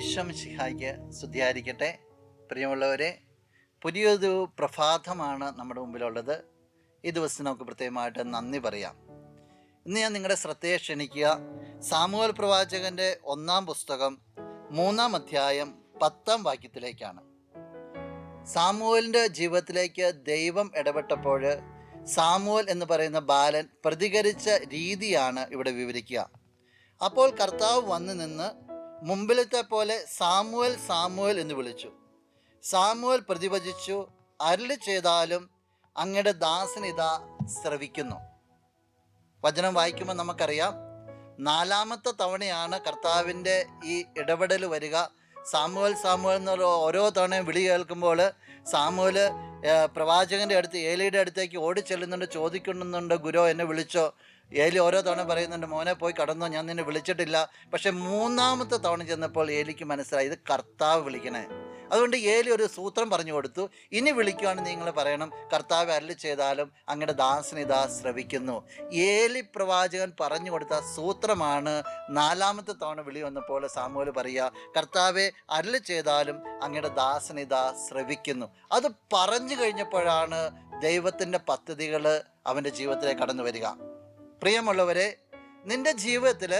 ഈശ്വമിശിഹായ്ക്ക് സ്തുതിയായിരിക്കട്ടെ. പ്രിയമുള്ളവരെ പുതിയൊരു പ്രഭാതമാണ് നമ്മുടെ മുമ്പിലുള്ളത്. ഈ ദിവസം നമുക്ക് പ്രത്യേകമായിട്ട് നന്ദി പറയാം. ഇന്ന് ഞാൻ നിങ്ങളുടെ ശ്രദ്ധയെ ക്ഷണിക്കുക. സാമൂഹൽ പ്രവാചകന്റെ ഒന്നാം പുസ്തകം മൂന്നാം അധ്യായം പത്താം വാക്യത്തിലേക്കാണ്. സാമൂഹലിന്റെ ജീവിതത്തിലേക്ക് ദൈവം ഇടപെട്ടപ്പോൾ സാമുവൽ എന്ന് പറയുന്ന ബാലൻ പ്രതികരിച്ച രീതിയാണ് ഇവിടെ വിവരിക്കുക. അപ്പോൾ കർത്താവ് വന്നു നിന്ന് മുമ്പിലത്തെ പോലെ സാമുവൽ സാമുവൽ എന്ന് വിളിച്ചു. സാമുവൽ പ്രതിഭജിച്ചു അരുളി ചെയ്താലും അങ്ങയുടെ ദാസൻ ഇതാ ശ്രവിക്കുന്നു വചനം വായിക്കുമ്പോൾ നമുക്കറിയാം നാലാമത്തെ തവണയാണ് കർത്താവിന്റെ ഈ ഇടപെടൽ വരിക. സാമുവൽ സാമുവൽ എന്നുള്ള ഓരോ തവണയും വിളി കേൾക്കുമ്പോൾ സാമുവൽ പ്രവാചകന്റെ അടുത്ത് ഏലിയുടെ അടുത്തേക്ക് ഓടി ചെല്ലുന്നുണ്ട് ചോദിക്കുന്നുണ്ട് ഗുരു എന്നെ വിളിച്ചോ? ഏലി ഓരോ തവണ പറയുന്നുണ്ട് മോനെ പോയി കടന്നോ ഞാൻ നിന്നെ വിളിച്ചിട്ടില്ല. പക്ഷെ മൂന്നാമത്തെ തവണ ചെന്നപ്പോൾ ഏലിക്ക് മനസ്സിലായി ഇത് കർത്താവ് വിളിക്കണേ. അതുകൊണ്ട് ഏലി ഒരു സൂത്രം പറഞ്ഞു കൊടുത്തു. ഇനി വിളിക്കുവാണ് നിങ്ങൾ പറയണം കർത്താവ് അരളി ചെയ്താലും അങ്ങയുടെ ദാസനിതാ ശ്രവിക്കുന്നു ഏലി പ്രവാചകൻ പറഞ്ഞു കൊടുത്ത സൂത്രമാണ് നാലാമത്തെ തവണ വിളി വന്നപ്പോൾ സാമൂൽ പറയുക കർത്താവെ അരളി ചെയ്താലും അങ്ങയുടെ ദാസനിതാ ശ്രവിക്കുന്നു അത് പറഞ്ഞു കഴിഞ്ഞപ്പോഴാണ് ദൈവത്തിന്റെ പദ്ധതികൾ അവന്റെ ജീവിതത്തിലേക്ക് കടന്നു വരിക. പ്രിയമുള്ളവരെ നിന്റെ ജീവിതത്തിൽ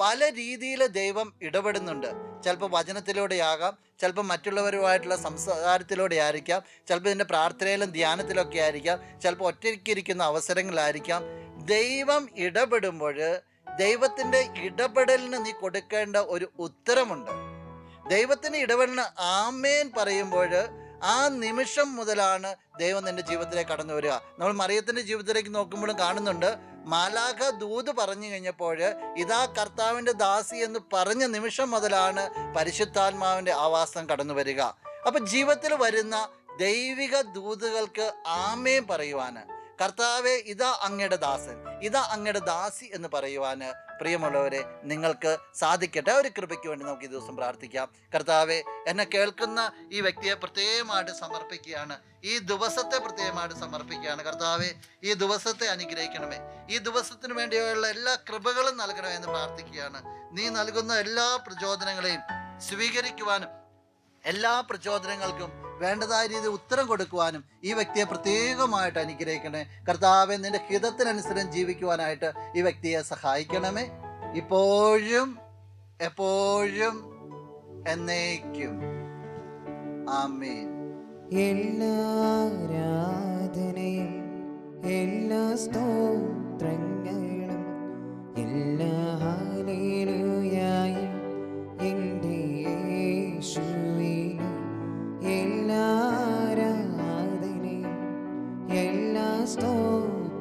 പല രീതിയിൽ ദൈവം ഇടപെടുന്നുണ്ട്. ചിലപ്പോൾ വചനത്തിലൂടെയാകാം ചിലപ്പോൾ മറ്റുള്ളവരുമായിട്ടുള്ള സംസാരത്തിലൂടെ ആയിരിക്കാം ചിലപ്പോൾ ഇതിന്റെ പ്രാർത്ഥനയിലും ധ്യാനത്തിലൊക്കെ ആയിരിക്കാം ചിലപ്പോൾ ഒറ്റയ്ക്കിരിക്കുന്ന അവസരങ്ങളായിരിക്കാം ദൈവം ഇടപെടുമ്പോൾ ദൈവത്തിന്റെ ഇടപെടലിന് നീ കൊടുക്കേണ്ട ഒരു ഉത്തരമുണ്ട്. ദൈവത്തിന്റെ ഇടപെടലിന് ആമേൻ പറയുമ്പോൾ ആ നിമിഷം മുതലാണ് ദൈവം നിന്റെ ജീവിതത്തിലേക്ക് കടന്നു വരിക. നമ്മൾ മറിയത്തിന്റെ ജീവിതത്തിലേക്ക് നോക്കുമ്പോഴും കാണുന്നുണ്ട് മാലാഖ ദൂത് പറഞ്ഞു കഴിഞ്ഞപ്പോൾ ഇതാ കർത്താവിന്റെ ദാസി എന്ന് പറഞ്ഞ നിമിഷം മുതലാണ് പരിശുദ്ധാത്മാവിന്റെ ആവാസം കടന്നു വരിക. അപ്പം ജീവിതത്തിൽ വരുന്ന ദൈവിക ദൂതുകൾക്ക് ആമേൻ പറയുവാന്. കർത്താവെ ഇതാ അങ്ങയുടെ ദാസൻ. ഇതാ അങ്ങയുടെ ദാസി എന്ന് പറയുവാന് പ്രിയമുള്ളവരെ നിങ്ങൾക്ക് സാധിക്കട്ടെ. ഒരു കൃപയ്ക്ക് വേണ്ടി നമുക്ക് ഈ ദിവസം പ്രാർത്ഥിക്കാം. കർത്താവെ എന്നെ കേൾക്കുന്ന ഈ വ്യക്തിയെ പ്രത്യേകമായിട്ട് സമർപ്പിക്കുകയാണ്. ഈ ദിവസത്തെ പ്രത്യേകമായിട്ട് സമർപ്പിക്കുകയാണ്. കർത്താവെ ഈ ദിവസത്തെ അനുഗ്രഹിക്കണമേ. ഈ ദിവസത്തിന് വേണ്ടിയുള്ള എല്ലാ കൃപകളും നൽകണമേ എന്ന് പ്രാർത്ഥിക്കുകയാണ്. നീ നൽകുന്ന എല്ലാ പ്രചോദനങ്ങളെയും സ്വീകരിക്കുവാനും എല്ലാ പ്രചോദനങ്ങൾക്കും വേണ്ടതായ രീതിയിൽ ഉത്തരം കൊടുക്കുവാനും ഈ വ്യക്തിയെ പ്രത്യേകമായിട്ട് അനുഗ്രഹിക്കണേ കർത്താവെ നിന്റെ ഹിതത്തിനനുസരിച്ച് ജീവിക്കുവാനായിട്ട് ഈ വ്യക്തിയെ സഹായിക്കണമേ. ഇപ്പോഴും എപ്പോഴും എന്നേക്കും. ആമേ എല്ലാ ആരാധനയും എല്ലാ സ്തോത്രങ്ങളും എല്ലാ എല്ലാ ആരാധനയും എല്ലാ സ്തോത്രങ്ങളും